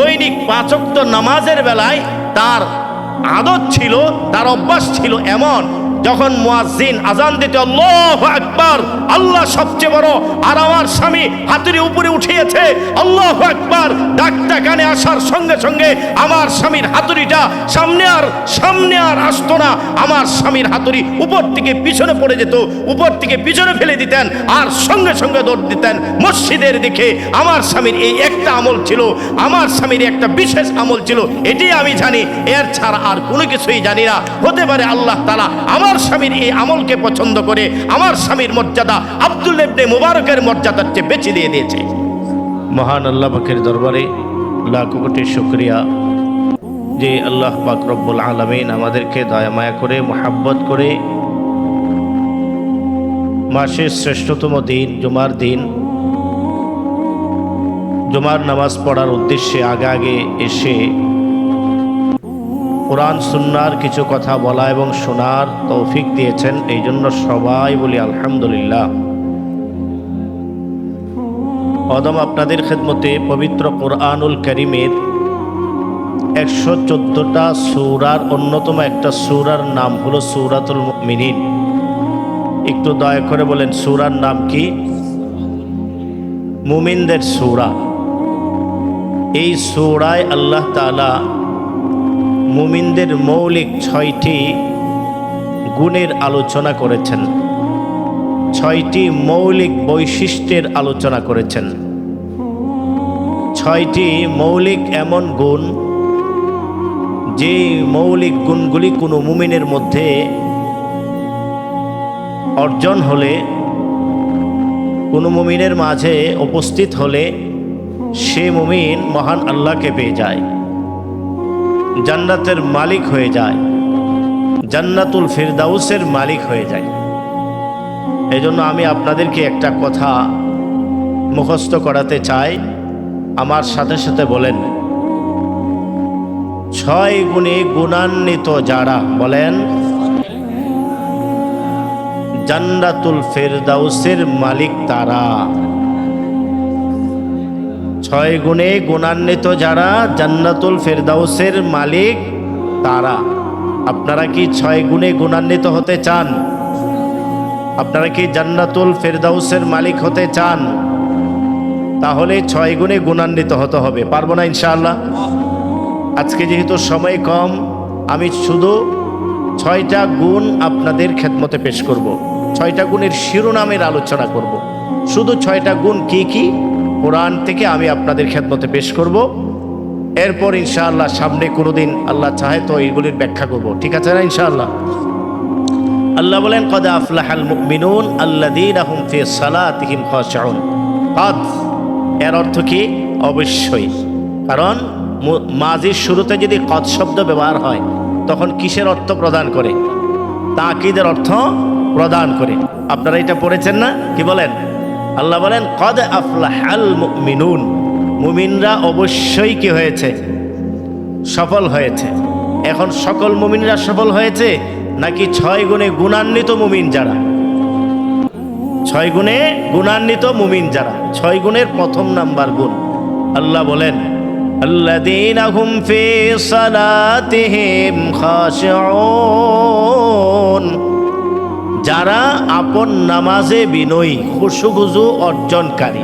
দৈনিক পাঁচক্ত নামাজের বেলায় তার আদত ছিল তার অভ্যাস ছিল এমন যখন মুয়াজ্জিন আজান দিতে আল্লাহু আকবার, আল্লাহ সবচেয়ে বড় আর আমার স্বামী হাতুড়ি উপরে উঠিয়েছে, আল্লাহু আকবার, ডাকটা কানে আসার সঙ্গে সঙ্গে আমার স্বামীর হাতুড়িটা সামনে আর সামনে আর আসতো না। আমার স্বামীর হাতুড়ি উপর থেকে পিছনে পড়ে যেত, উপর থেকে পিছনে ফেলে দিতেন আর সঙ্গে সঙ্গে দৌড় দিতেন। মসজিদের দিকে আমার স্বামীর এই একটা আমল ছিল, আমার স্বামীর একটা বিশেষ আমল ছিল, এটি আমি জানি, এর ছাড়া আর কোনো কিছুই জানি না। হতে পারে আল্লাহ তালা আমার স্বামীর এই আমলকে পছন্দ করে আমার স্বামীর মর্যাদা আব্দুল ইবনে মুবারকের মর্যাদার চেয়ে বেছে দিয়ে দিয়েছে। মহান আল্লাহ পাকের দরবারে লাখ কোটি শুক্রিয়া যে আল্লাহ পাক রব্বুল আলমিন আমাদেরকে দয়া মায়া করে, মোহাব্বত করে মাসের শ্রেষ্ঠতম দিন, জুমার দিন, জুমার নামাজ পড়ার উদ্দেশ্যে আগে আগে এসে কোরআন, সুন্নার কিছু কথা বলা এবং শোনার তৌফিক দিয়েছেন, এই জন্য সবাই বলি আলহামদুলিল্লাহ। অদম, আপনাদের খেদমতে পবিত্র কোরআনুল করিমের একশো চোদ্দোটা সৌরার অন্যতম একটা সৌরার নাম হলো সৌরাতুল মিনিন একটু দয়া করে বলেন, সৌরার নাম কি? মুমিনদের সৌরা। এই সৌরায় আল্লাহ তালা মুমিনদের মৌলিক ছয়টি গুণের আলোচনা করেছেন। ছয়টি মৌলিক বৈশিষ্ট্যের আলোচনা করেছেন। ছয়টি মৌলিক এমন গুণ যে মৌলিক গুণগুলি কোনো মুমিনের মধ্যে অর্জন হলে, কোনো মুমিনের মাঝে উপস্থিত হলে সে মুমিন মহান আল্লাহকে পেয়ে যায়। জান্নাতের মালিক হয়ে যায়। জান্নাতুল ফিরদাউসের মালিক হয়ে যায়। এই জন্য আমি আপনাদেরকে একটা কথা মুখস্থ করাতে চাই। আমার সাথে সাথে বলেন। ছয় গুণে গুণান্বিত যারা বলেন, জান্নাতুল ফেরদাউসের মালিক তারা। ছয় গুণে গুণান্বিত যারা জান্নাতুল ফেরদাউসের মালিক, তারা। আপনারা কি ছয় গুণে গুণান্বিত হতে চান? আপনারা কি জান্নাতুল ফেরদাউসের মালিক হতে চান? তাহলে ছয় গুণে গুণান্বিত হতে হবে। পারব না ইনশাআল্লাহ? আজকে যেহেতু সময় কম, আমি শুধু ছয়টা গুণ আপনাদের খেদমতে পেশ করব। ছয়টা গুণের শিরোনামের আলোচনা করব। শুধু ছয়টা গুণ কি কি? কোরআন থেকে আমি আপনাদের খেদমতে পেশ করব। এরপর ইনশাআল্লাহ সামনে কোনো দিন আল্লাহ চাহে তো এইগুলির ব্যাখ্যা করব। ঠিক আছে না ইনশাআল্লাহ? আল্লাহ বলেন, কদ আফলাহাল মুমিনুন আল্লাযীন হুম ফি সালাতিহিম খাশিউন। কদ, এর অর্থ কি? অবশ্যই। কারণ মাজির শুরুতে যদি কদ শব্দ ব্যবহার হয়, তখন কিসের অর্থ প্রদান করে? তাকিদের অর্থ প্রদান করে। আপনারা এটা পড়েছেন না? কি বলেন? আল্লাহ বলেন, কদ আফলাহাল মিনুন মুমিনরা অবশ্যই কি হয়েছে? সফল হয়েছে। এখন সকল মুমিনরা সফল হয়েছে নাকি ছয় গুণে গুণান্বিত মুমিন যারা? ছয় গুণে গুণান্বিত মুমিন যারা? ছয় গুণের প্রথম নাম্বার গুণ। আল্লাহ বলেন আল্লাহ যারা আপন নামাজে বিনয়ী খুশুগুজু অর্জনকারী।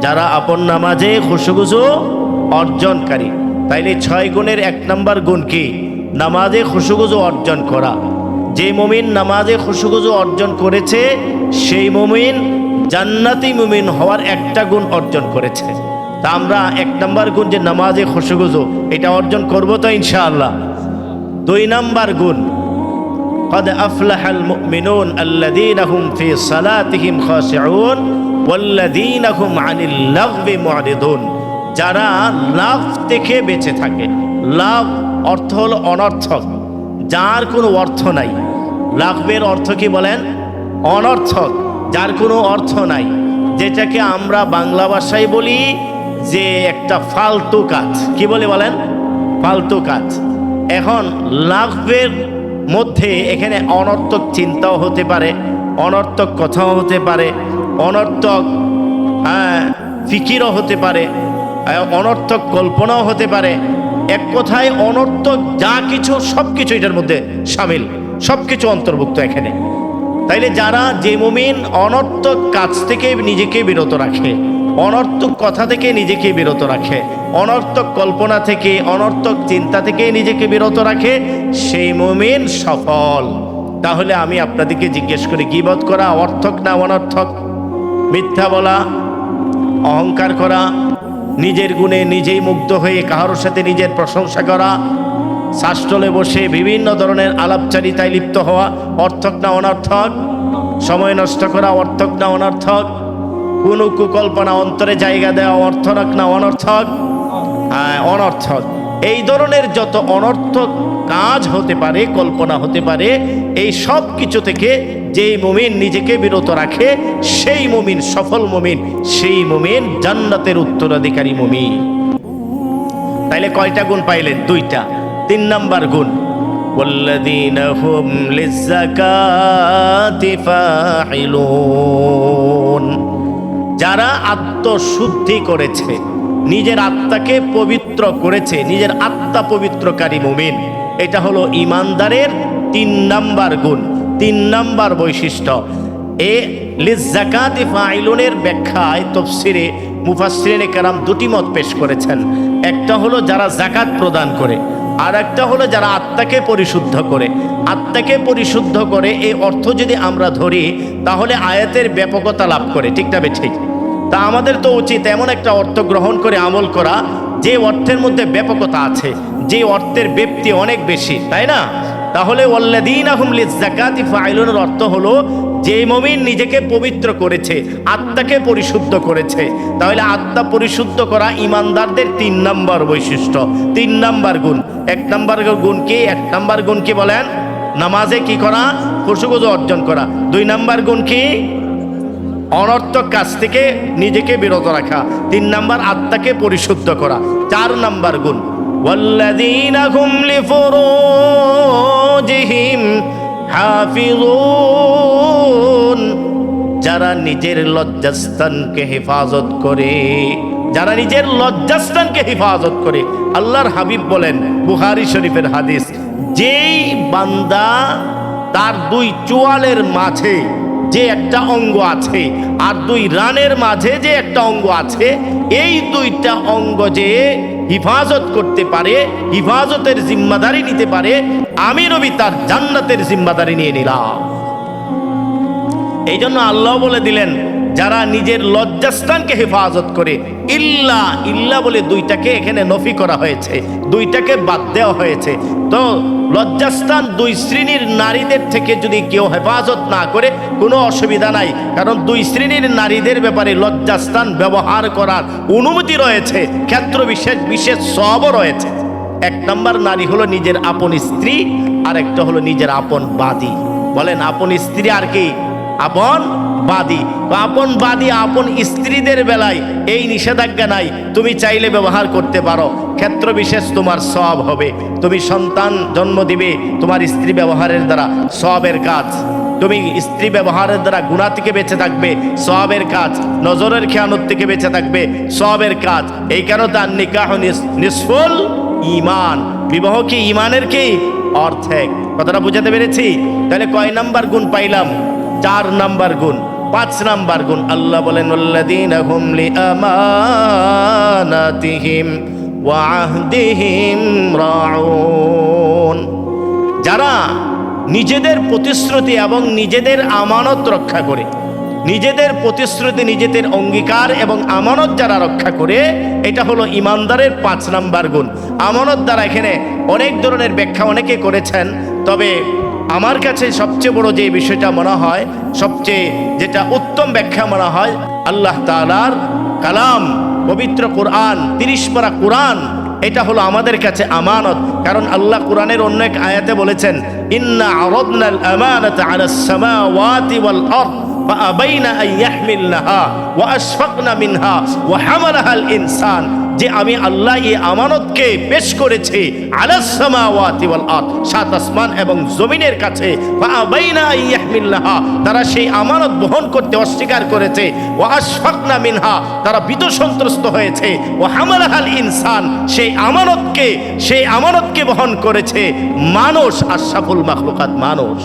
যারা আপন নামাজে খুশুগুজু অর্জনকারী। তাইলে ছয় গুণের এক নম্বর গুণ কি? নামাজে খুশুগুজু অর্জন করা। যে মুমিন নামাজে খুশুগুজু অর্জন করেছে, সেই মুমিন জান্নাতি মুমিন হওয়ার একটা গুণ অর্জন করেছে। তা আমরা এক নম্বর গুণ যে নামাজে খুশুগুজু এটা অর্জন করব তো ইনশাআল্লাহ। দুই নাম্বার গুণ قد أفلح المؤمنون الذين هم في صلاتهم خاشعون والذين هم عن اللغو معرضون যারা লাভ থেকে বেঁচে থাকে লাভ অর্থ হলো অনর্থক যার কোনো অর্থ নাই লাভের অর্থ কি বলেন অনর্থক যার কোনো অর্থ নাই যেটাকে আমরা বাংলা ভাষায় বলি যে একটা ফালতু কাজ কি বলে বলেন ফালতু কাজ এখন লাভের মধ্যে এখানে অনর্থক চিন্তাও হতে পারে, অনর্থক কথাও হতে পারে, অনর্থক হ্যাঁ ফিকিরও হতে পারে অনর্থক কল্পনাও হতে পারে। এক কথায় অনর্থক যা কিছু, সব কিছু এটার মধ্যে সামিল, সব কিছু অন্তর্ভুক্ত এখানে। তাইলে যারা যে মুমিন অনর্থক কাজ থেকে নিজেকে বিরত রাখে, অনর্থক কথা থেকে নিজেকে বিরত রাখে অনর্থক কল্পনা থেকে, অনর্থক চিন্তা থেকে নিজেকে বিরত রাখে, সেই মুমিন সফল। তাহলে আমি আপনাদেরকে জিজ্ঞেস করি, গিবত করা অর্থক না অনর্থক? মিথ্যা বলা, অহংকার করা, নিজের গুণে নিজেই মুগ্ধ হয়ে কারোর সাথে নিজের প্রশংসা করা শাস্টলে বসে বিভিন্ন ধরনের আলাপচারিতায় লিপ্ত হওয়া অর্থক না অনর্থক? সময় নষ্ট করা অর্থক না অনর্থক? কোনো কুকল্পনা অন্তরে জায়গা দেওয়া অর্থক না অনর্থক? অনর্থক এই ধরনের যত অনর্থক কাজ হতে পারে কল্পনা হতে পারে এই সব কিছু থেকে যেই মুমিন নিজেকে বিরত রাখে সেই মুমিন সফল মুমিন সেই মুমিন জান্নাতের উত্তরাধিকারী মুমিন তাইলে কয়টা গুণ পাইলেন দুইটা তিন নাম্বার গুণ والذين هم للزكاة فاعلون যারা আত্মশুদ্ধি করেছে নিজের আত্মাকে পবিত্র করেছে, নিজের আত্মা পবিত্রকারী মুমিন। এটা হলো ইমানদারের তিন নাম্বার গুণ, তিন নাম্বার বৈশিষ্ট্য। এ লিজাকাতি ফাইলুনের ব্যাখ্যায় তফসিরে মুফাসসিরিনে কেরাম দুটি মত পেশ করেছেন। একটা হলো যারা জাকাত প্রদান করে, আর একটা হলো যারা আত্মাকে পরিশুদ্ধ করে। আত্মাকে পরিশুদ্ধ করে এই অর্থ যদি আমরা ধরি, তাহলে আয়াতের ব্যাপকতা লাভ করে, ঠিক না ঠিক? তা আমাদের তো উচিত এমন একটা অর্থ গ্রহণ করে আমল করা, যে অর্থের মধ্যে ব্যাপকতা আছে, যে অর্থের ব্যক্তি অনেক বেশি, তাই না? তাহলে ওল্লাদিন আহমলি জাকাতি ফাইলুনের অর্থ হলো, যে মমিন নিজেকে পবিত্র করেছে, আত্মাকে পরিশুদ্ধ করেছে। তাহলে আত্মা পরিশুদ্ধ করা ইমানদারদের তিন নাম্বার বৈশিষ্ট্য, তিন নাম্বার গুণ। এক নাম্বার গুণ কি? এক নাম্বার গুণ কি বলেন? নামাজে কি করা? খুশুগুজু অর্জন করা। দুই নাম্বার গুণ কি? অনর্থক কাজ থেকে নিজেকে বিরত রাখা। তিন নাম্বার, আত্মাকে পরিশুদ্ধ করা। চার নাম্বার গুণ। ওয়াল্লাদিনাহুম লিফুরুজিহিম হাফিজুন। যারা নিজের লজ্জাস্থানকে হেফাজত করে, যারা নিজের লজ্জাস্থানকে হেফাজত করে, আল্লাহর হাবিব বলেন বুহারি শরীফের হাদিস, যেই বান্দা তার দুই চোয়ালের মাঝে যে একটা অঙ্গ আছে, আর দুই রানের মাঝে যে একটা অঙ্গ আছে, এই দুইটা অঙ্গ যে হিফাজত করতে পারে, হিফাজতের জিম্মাদারি নিতে পারে, আমি রবি তার জান্নাতের জিম্মাদারি নিয়ে নিলাম। এই জন্য আল্লাহ বলে দিলেন যারা নিজের লজ্জাস্থানকে হেফাজত করে, ইল্লা ইল্লা বলে দুইটাকে এখানে নফি করা হয়েছে, দুইটাকে বাদ দেওয়া হয়েছে। তো লজ্জাস্থান দুই শ্রেণির নারীদের থেকে যদি কেউ হেফাজত না করে, কোনো অসুবিধা নাই, কারণ দুই শ্রেণির নারীদের ব্যাপারে লজ্জাস্থান ব্যবহার করার অনুমতি রয়েছে, ক্ষেত্র বিশেষ বিশেষ সবও রয়েছে। এক নম্বর নারী হলো নিজের আপন স্ত্রী আর একটা হলো নিজের আপন বাদী। বলেন, আপন স্ত্রী আর কি? আপন বাদী। আপন বাদী, আপন স্ত্রীদের বেলায় এই নিষেধাজ্ঞা নাই। তুমি চাইলে ব্যবহার করতে পারো। ক্ষেত্র বিশেষ তোমার সব হবে। তুমি সন্তান জন্ম দিবে তোমার স্ত্রী ব্যবহারের দ্বারা। সবের কাজ। তুমি স্ত্রী ব্যবহারের দ্বারা গুণা থেকে বেঁচে থাকবে। সবের কাজ। নজরের খেয়ানত থেকে বেঁচে থাকবে। সবের কাজ। এই কারণে তার নিকাহ নিষ্ফল ইমান বিবাহ কি ইমানের কি? অর্ধেক। কথাটা বুঝাতে পেরেছি? তাহলে কয় নাম্বার গুণ পাইলাম? চার নাম্বার গুণ, পাঁচ নাম্বার গুণ। আল্লাহ বলেন আল্লাযীনা হুম লিআমানাতিহিম ওয়া আহদিহিম রাউন। যারা নিজেদের প্রতিশ্রুতি এবং নিজেদের আমানত রক্ষা করে, নিজেদের প্রতিশ্রুতি, নিজেদের অঙ্গীকার এবং আমানত যারা রক্ষা করে, এটা হলো ইমানদারের পাঁচ নাম্বার গুণ। আমানত দ্বারা এখানে অনেক ধরনের ব্যাখ্যা অনেকে করেছেন, তবে আমার কাছে সবচেয়ে বড় যে বিষয়টা মনে হয়, সবচেয়ে যেটা উত্তম ব্যাখ্যা মনে হয়, আল্লাহ তালার কালাম, পবিত্র কোরআন, তিরিশ পারা কোরআন, এটা হলো আমাদের কাছে আমানত। কারণ আল্লাহ কোরআনের অন্য এক আয়াতে বলেছেন, ইন্না আমানত আলাস সামাওয়াতি ওয়াল আরদ। فأبينا أن يحملنها وأشفقنا منها وحملها الإنسان যে আমি আল্লাহ এই আমানতকে পেশ করেছি আলাস সামাওয়াতি ওয়াল আরদ সাত আসমান এবং জমিনের কাছে ফাআবাইনা আন ইয়াহমিলনাহা তারা সেই আমানত বহন করতে অস্বীকার করেছে ওয়া আশফাকনা মিনহা তারা ভীত সন্ত্রস্ত হয়েছে ওয়া হামালাহাল ইনসান সেই আমানতকে সেই আমানতকে বহন করেছে মানুষ আশরাফুল মাখলুকাত মানুষ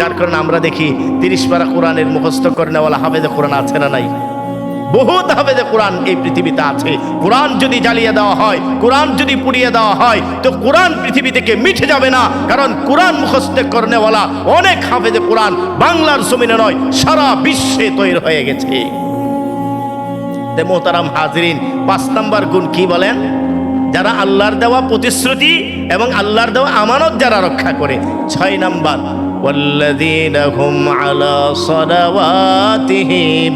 যার কারণে আমরা দেখি তিরিশ পারা কোরআনের মুখস্থ করে নেওয়ালা হাফেজে কোরআন আছে না নাই? বহুত হাফেজে কোরআন এই পৃথিবীতে আছে। কোরআন যদি জ্বালিয়ে দেওয়া হয়, কোরআন যদি পুড়িয়ে দেওয়া হয়, তো কোরআন পৃথিবী থেকে মিঠে যাবে না। কারণ কোরআন মুখস্থ করেনেওয়ালা অনেক হাফেজে কোরআন বাংলার জমিনে নয়, সারা বিশ্বে তৈরি হয়ে গেছে। মোহতারাম হাজরিন, পাঁচ নম্বর গুণ কি বলেন? যারা আল্লাহর দেওয়া প্রতিশ্রুতি এবং আল্লাহর দেওয়া আমানত যারা রক্ষা করে। ছয় নাম্বার والذين هم على صلواتهم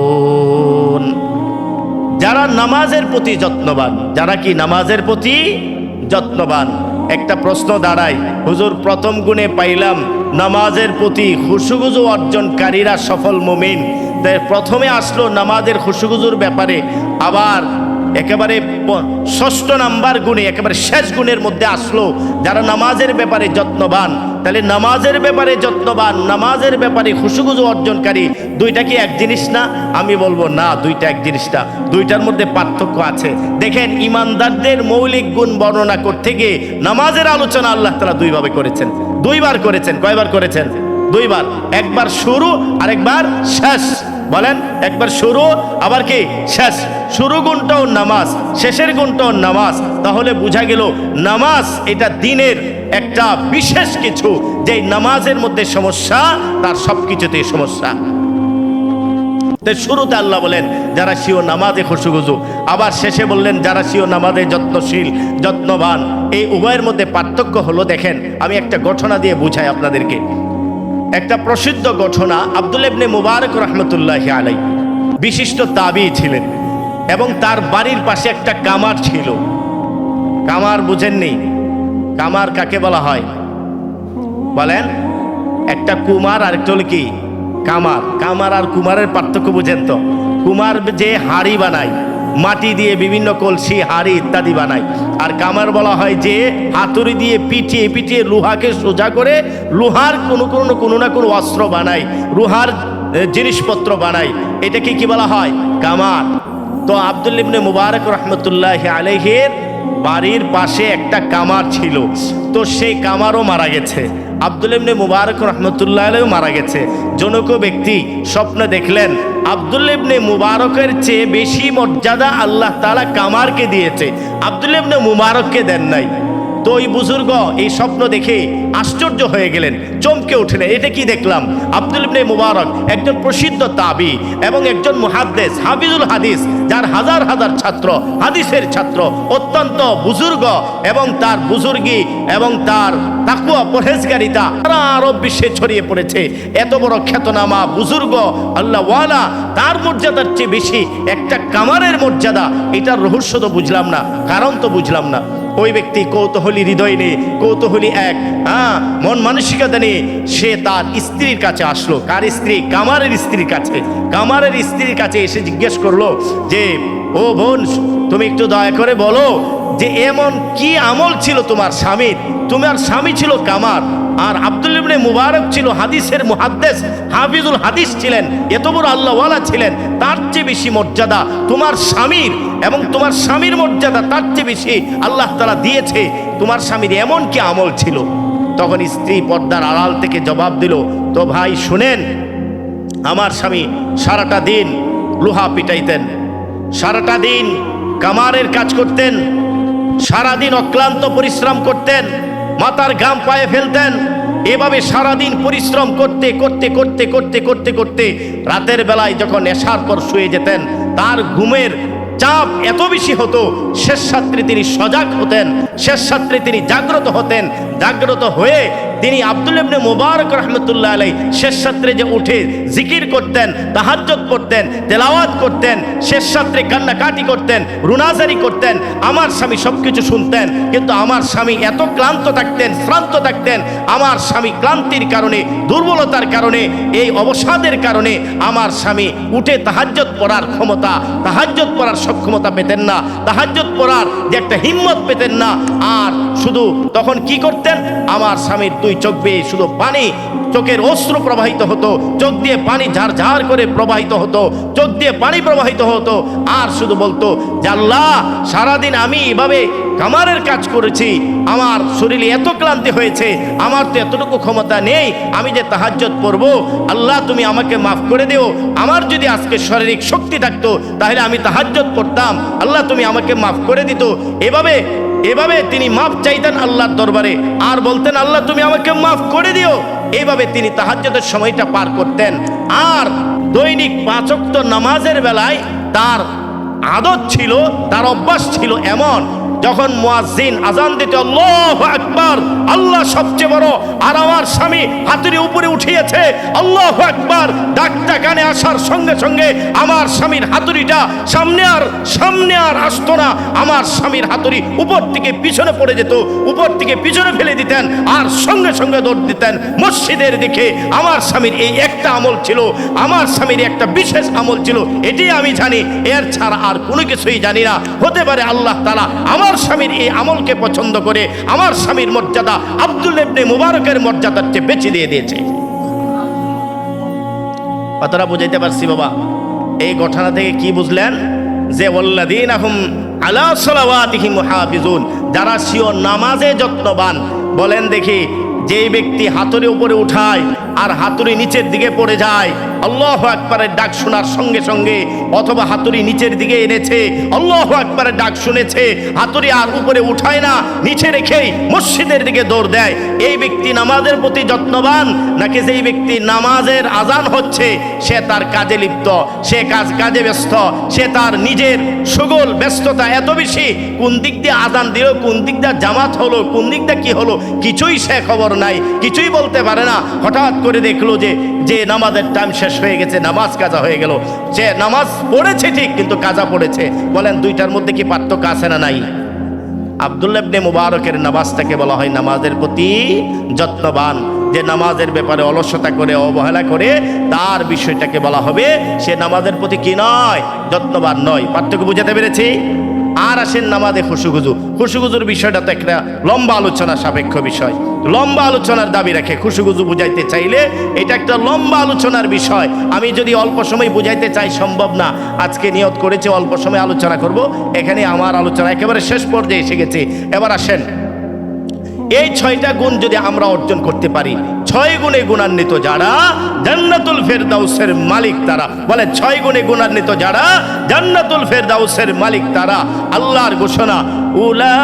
يحافظون যারা নামাজের প্রতি যত্নবান যারা কি নামাজের প্রতি যত্নবান একটা প্রশ্ন দাঁড়ায় হুজুর প্রথম গুণে পাইলাম নামাজের প্রতি খুশুগুজু অর্জনকারীরা সফল মুমিন তাই প্রথমে আসলো নামাজের খুশুগুজুর ব্যাপারে আবার একেবারে ষষ্ঠ নাম্বার গুণে, একেবারে শেষ গুণের মধ্যে আসলো। যারা নামাজের ব্যাপারে যত্নবান, তাহলে নামাজের ব্যাপারে যত্নবান, নামাজের ব্যাপারে খুশুগুজু অর্জনকারী, দুইটা কি এক জিনিস না? আমি বলব, না, দুইটা এক জিনিস না। দুইটার মধ্যে পার্থক্য আছে। দেখেন, ইমানদারদের মৌলিক গুণ বর্ণনা করতে গিয়ে নামাজের আলোচনা আল্লাহ তালা দুইভাবে করেছেন। দুইবার করেছেন, কয়বার করেছেন? দুইবার। একবার শুরু আর একবার শেষ। বলেন, একবার শুরু, আবার কি? শেষ। শুরু গুণটাও নামাজ, শেষের গুণটাও নামাজ। তাহলে বোঝা গেল, নামাজ এটা দিনের একটা বিশেষ কিছু। যে নামাজের মধ্যে সমস্যা, তার সব কিছুতেই সমস্যা শুরুতে আল্লাহ বলেন, যারা সিও নামাজে খুশুগুজু আবার শেষে বললেন, যারা সিও নামাজে যত্নশীল, যত্নবান, এই উভয়ের মধ্যে পার্থক্য হলো, দেখেন, আমি একটা ঘটনা দিয়ে বুঝাই আপনাদেরকে। একটা প্রসিদ্ধ ঘটনা আব্দুল ইবনে মুবারক রহমতুল্লাহ আলাই বিশিষ্ট তাবি ছিলেন এবং তার বাড়ির পাশে একটা কামার ছিল। কামার বুঝেননি। কামার কাকে বলা হয়? বলেন, একটা কুমার আর একটা কি? কামার। কামার আর কুমারের পার্থক্য বুঝেন তো। কুমার যে হাড়ি বানায় মাটি দিয়ে বিভিন্ন কলসি, হাড়ি ইত্যাদি বানায়। আর কামার বলা হয় যে, হাতুড়ি দিয়ে পিটিয়ে পিটিয়ে লোহাকে সোজা করে লোহার কোনো কোনো কোনো না কোনো অস্ত্র বানায়, লোহার জিনিসপত্র বানায়। এটাকে কি বলা হয়? কামার। তো আব্দুল ইবনে মুবারক রহমতুল্লাহ আলহের বাড়ির পাশে একটা কামার ছিল। তো সেই কামারও মারা গেছে। আব্দুল ইবনে মুবারক রহমতুল্লাহ আলহ মারা গেছে। জনক ব্যক্তি স্বপ্ন দেখলেন, আব্দুল ইবনে মুবারকের চেয়ে বেশি মর্যাদা আল্লাহ তালা কামারকে দিয়েছে। আব্দুল ইবনে মুবারককে দেন নাই। তো ওই বুজুর্গ এই স্বপ্ন দেখে আশ্চর্য হয়ে গেলেন, চমকে উঠলেন। এটা কি দেখলাম? আব্দুল ইবনে মুবারক একজন প্রসিদ্ধ তাবি এবং একজন মুহাদ্দেস, হাফিজুল হাদিস, যার হাজার হাজার ছাত্র, হাদিসের ছাত্র, অত্যন্ত বুজুর্গ এবং তার বুজুর্গি এবং তার তাকুয়া পরহেজগারিতা সারা আরব বিশ্বে ছড়িয়ে পড়েছে। এত বড় খ্যাতনামা বুজুর্গ, আল্লাহওয়ালা, তার মর্যাদার চেয়ে বেশি একটা কামারের মর্যাদা, এটার রহস্য তো বুঝলাম না, কারণ তো বুঝলাম না। ওই ব্যক্তি কৌতূহলী হৃদয় নিয়ে, কৌতূহলী এক হ্যাঁ মন মানসিকতা নিয়ে সে তার স্ত্রীর কাছে আসলো। কার স্ত্রী? কামারের স্ত্রীর কাছে। কামারের স্ত্রীর কাছে এসে জিজ্ঞেস করল যে, ও বোন, তুমি একটু দয়া করে বলো যে এমন কি আমল ছিল তোমার স্বামীর? তোমার স্বামী ছিল কামার, আর আব্দুল ইবনে মুবারক ছিল হাদিসের মুহাদ্দেস, হাফিজুল হাদিস ছিলেন, এত বড় আল্লাহওয়ালা ছিলেন, তার চেয়ে বেশি মর্যাদা তোমার স্বামীর এবং তোমার স্বামীর মর্যাদা তার চেয়ে বেশি আল্লাহ তালা দিয়েছে। তোমার স্বামীর এমন কি আমল ছিল? তখন স্ত্রী পর্দার আড়াল থেকে জবাব দিল, তো ভাই, শুনেন, আমার স্বামী সারাটা দিন লোহা পিটাইতেন, সারাটা দিন কামারের কাজ করতেন সারাদিন অক্লান্ত পরিশ্রম করতেন মাতার গাম পায়ে ফেলতেন, এভাবে সারাদিন পরিশ্রম করতে করতে করতে করতে করতে করতে রাতের বেলায় যখন নেশার পর শুয়ে যেতেন, তার ঘুমের চাপ এত বেশি হতো, শেষ সাত্রে তিনি সজাগ হতেন, শেষ সাত্রে তিনি জাগ্রত হতেন, জাগ্রত হয়ে তিনি আব্দুল ইবনে মুবারক রহমতুল্লাহ আলাই শেষ রাত্রে যে উঠে জিকির করতেন তাহাজ্জত করতেন, তেলাওয়াত করতেন, শেষ রাত্রে কান্নাকাটি করতেন, রুনাজারি করতেন, আমার স্বামী সব কিছু শুনতেন, কিন্তু আমার স্বামী এত ক্লান্ত থাকতেন, শ্রান্ত থাকতেন, আমার স্বামী ক্লান্তির কারণে, দুর্বলতার কারণে, এই অবসাদের কারণে আমার স্বামী উঠে তাহাজ্জত পড়ার ক্ষমতা তাহাজ্জত পড়ার সক্ষমতা পেতেন না তাহাজ্জত পড়ার যে একটা হিম্মত পেতেন না, আর শুধু তখন কি করতেন? আমার স্বামীর দুই চোখ বেয়ে শুধু পানি, চোখের অশ্রু প্রবাহিত হতো, চোখ দিয়ে পানি ঝাড় করে প্রবাহিত হতো, চোখ দিয়ে পানি প্রবাহিত হতো, আর শুধু বলতো আল্লাহ, সারাদিন আমি এভাবে কামারের কাজ করেছি, আমার শরীরে এত ক্লান্তি হয়েছে, আমার তো এতটুকু ক্ষমতা নেই, আমি যে তাহাজ্জত পড়ব, আল্লাহ তুমি আমাকে মাফ করে দিও, আমার যদি আজকে শারীরিক শক্তি থাকতো, তাহলে আমি তাহাজ্জত পড়তাম, আল্লাহ তুমি আমাকে মাফ করে দিত। এভাবে এভাবে তিনি মাফ চাইতেন আল্লাহর দরবারে। আর বলতেন, আল্লাহ, তুমি আমাকে মাফ করে দিও। এইভাবে তিনি তাহাজ্যতের সময়টা পার করতেন। আর দৈনিক পাচক্ত নামাজের বেলায় তার আদত ছিল, তার অভ্যাস ছিল এমন যখন মুয়াজ্জিন আজান দিতে আল্লাহ আকবার, আল্লাহ সবচেয়ে বড়, আর আমার স্বামী হাতুড়ি উপরে উঠিয়েছে, আল্লাহ আকবার, ডাকটা কানে আসার সঙ্গে সঙ্গে আমার স্বামীর হাতুড়িটা সামনে আর সামনে আর আসতো না। আমার স্বামীর হাতুড়ি উপর থেকে পিছনে পড়ে যেত, উপর থেকে পিছনে ফেলে দিতেন, আর সঙ্গে সঙ্গে দৌড় দিতেন মসজিদের দিকে। আমার স্বামীর এই একটা আমল ছিল, আমার স্বামীর একটা বিশেষ আমল ছিল এটি আমি জানি, এর ছাড়া আর কোনো কিছুই জানি না। হতে পারে আল্লাহ তালা আমার স্বামীর এই আমলকে পছন্দ করে আমার স্বামীর মর্যাদা আব্দুল ইবনে মুবারকের মর্যাদার চেয়ে বেছে দিয়ে দিয়েছে। কতটা বুঝাইতে পারছি বাবা। এই ঘটনা থেকে কি বুঝলেন? যে ওল্লাদিন আহম আলা সালাওয়াতিহিম হাফিজুন যারা সিও নামাজে যত্নবান, বলেন দেখি, যেই ব্যক্তি হাতুড়ি উপরে উঠায় আর হাতুড়ি নিচের দিকে পড়ে যায়। আল্লাহ আকবরের ডাক শোনার সঙ্গে সঙ্গে অথবা হাতুড়ি নিচের দিকে এনেছে, আল্লাহ আকবরের ডাক শুনেছে, হাতুড়ি আর উপরে উঠায় না, নিচে রেখেই মসজিদের দিকে দৌড় দেয়। এই ব্যক্তি নামাজের প্রতি যত্নবান, নাকি যেই ব্যক্তি নামাজের আজান হচ্ছে, সে তার কাজে লিপ্ত, সে কাজ কাজে ব্যস্ত, সে তার নিজের সুগল ব্যস্ততা এত বেশি, কোন দিক দিয়ে আজান দিল, কোন দিক দিয়ে জামাত হলো, কোন দিক দিয়ে কি হলো, কিছুই সে খবর নাই, কিছুই বলতে পারে না। হঠাৎ করে দেখল যে যে নামাজের টাইম শেষ হয়ে গেছে, নামাজ কাজা হয়ে গেল। সে নামাজ পড়েছে ঠিক, কিন্তু কাজা পড়েছে। বলেন, দুইটার মধ্যে কি পার্থক্য আছে না নাই? আবদুল্লাহ ইবনে মুবারকের নামাজটাকে বলা হয় নামাজের প্রতি যত্নবান। যে নামাজের ব্যাপারে অলসতা করে, অবহেলা করে, তার বিষয়টাকে বলা হবে, সে নামাজের প্রতি কি নয়, যত্নবান নয়। পার্থক্য বুঝাতে পেরেছি? আর আসেন নামাজে খুশুগুজু। খুশুগুজুর বিষয়টা তো একটা লম্বা আলোচনা সাপেক্ষ বিষয়। লম্বা আলোচনার দাবি রাখে, খুশুগুজু বুঝাইতে চাইলে এটা একটা লম্বা আলোচনার বিষয়। আমি যদি অল্প সময় বুঝাইতে চাই, সম্ভব না। আজকে নিয়ত করেছে, অল্প সময় আলোচনা করব। এখানে আমার আলোচনা একেবারে শেষ পর্যায়ে এসে গেছে। এবার আসেন। এই ছয়টা গুণ যদি আমরা অর্জন করতে পারি, ছয় গুণে গুণান্বিত যারা, জান্নাতুল ফেরদাউসের মালিক তারা। বলে, ছয় গুণে গুণান্বিত যারা, জান্নাতুল ফেরদাউসের মালিক তারা। আল্লাহর ঘোষণা উলা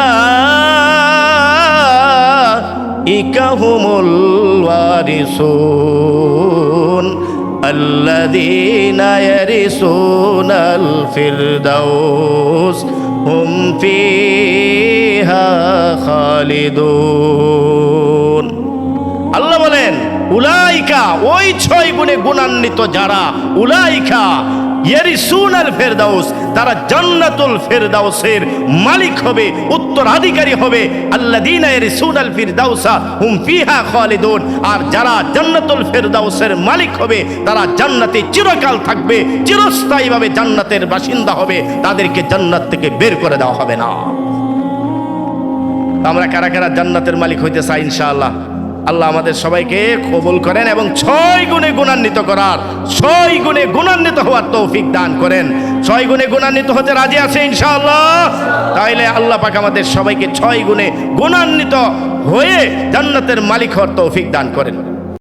ইকাহুমুল ওয়ারিসুন, আল্লাযীনা ইয়ারিসুনাল ফিরদাউস। হুম ফিহা খালিদুন। আল্লাহ বলেন উলাইকা ওই ছয় গুণে গুণান্বিত যারা উলাইকা ইয়ারিসুন আল ফেরদাউস, তারা জান্নাতুল ফেরদাউসের মালিক হবে, উত্তরাধিকারী হবে। আল্লাযীনা ইয়ারিসুন আল ফিরদাউসা হুম ফিহা খালিদুন। আর যারা জান্নাতুল ফেরদাউসের মালিক হবে, তারা জান্নাতে চিরকাল থাকবে, চিরস্থায়ীভাবে জান্নাতের বাসিন্দা হবে। তাদেরকে জান্নাত থেকে বের করে দেওয়া হবে না। আমরা কারা কারা জান্নাতের মালিক হইতে চাই ইনশাআল্লাহ? আল্লাহ আমাদের সবাইকে কবুল করেন এবং ছয় গুণে গুণান্বিত করার, ছয় গুণে গুণান্বিত হওয়ার তৌফিক দান করেন। ছয় গুণে গুণান্বিত হতে রাজি আছে ইনশাআল্লাহ? তাইলে আল্লাহ পাক আমাদের সবাইকে ছয় গুণে গুণান্বিত হয়ে জান্নাতের মালিক হওয়ার তৌফিক দান করেন।